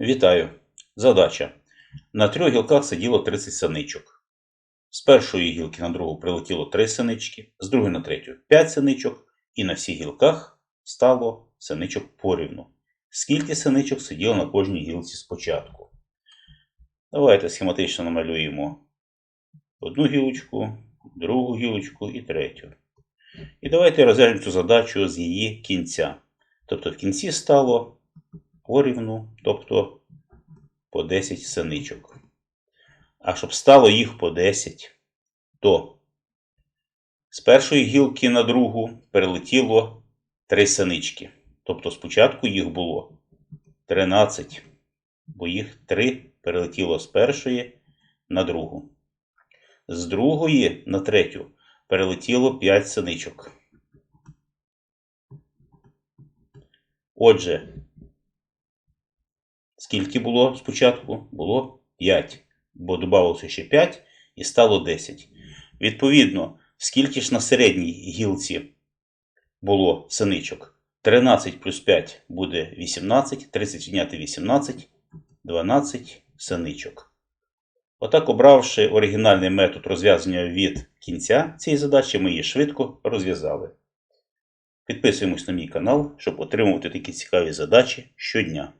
Вітаю! Задача. На трьох гілках сиділо 30 синичок. З першої гілки на другу прилетіло 3 синички, з другої на третю 5 синичок, і на всіх гілках стало синичок порівну. Скільки синичок сиділо на кожній гілці спочатку? Давайте схематично намалюємо одну гілочку, другу гілочку і третю. І давайте розв'яжемо цю задачу з її кінця. Тобто в кінці стало порівну, тобто по 10 синичок. А щоб стало їх по 10, то з першої гілки на другу перелетіло 3 синички. Тобто спочатку їх було 13, бо їх 3 перелетіло з першої на другу. З другої на третю перелетіло 5 синичок. Отже, скільки було спочатку? Було 5, бо додавалося ще 5 і стало 10. Відповідно, скільки ж на середній гілці було синичок? 13 плюс 5 буде 18, 30 відняти 18, 12 синичок. Отак, обравши оригінальний метод розв'язання від кінця цієї задачі, ми її швидко розв'язали. Підписуємось на мій канал, щоб отримувати такі цікаві задачі щодня.